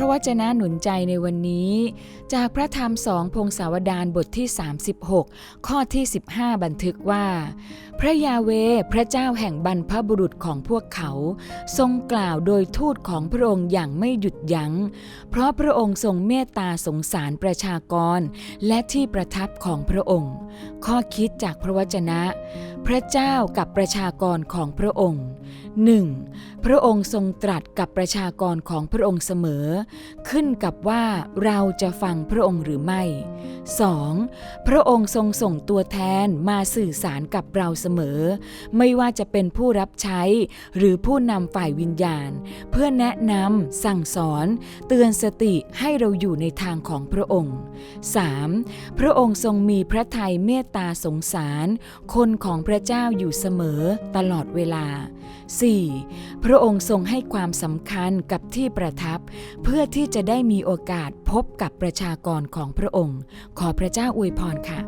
ระวจนะหนุนใจในวันนี้ จากพระธรรมสองพงศาวดารบทที่ 36 ข้อที่ 15 บันทึกว่า พระยาเวพระเจ้าแห่งบรรพบุรุษของพวกเขา ทรงกล่าวโดยทูตของพระองค์อย่างไม่หยุดยัง้ง เพราะพระองค์ทรงเมตตาสงสารประชากร และที่ประทับของพระองค์ ข้อคิดจากพระวจนะ พระเจ้ากับประชากรของพระองค์ 1. พระองค์ทรงตรัสกับประชากรของพระองค์เสมอ ขึ้นกับว่าเราจะฟังพระองค์หรือไม่ 2. พระองค์ทรงส่งตัวแทนมาสื่อสารกับเราเสมอ ไม่ว่าจะเป็นผู้รับใช้หรือผู้นำฝ่ายวิญญาณ เพื่อแนะนำสั่งสอน เตือนสติให้เราอยู่ในทางของพระองค์ 3. พระองค์ทรงมีพระทัยเมตตาสงสาร คนของพระเจ้าอยู่เสมอตลอดเวลา 4. พระองค์ทรงให้ความสำคัญกับที่ประทับ เพื่อที่จะได้มีโอกาสพบกับประชากรของพระองค์ ขอพระเจ้าอวยพรค่ะ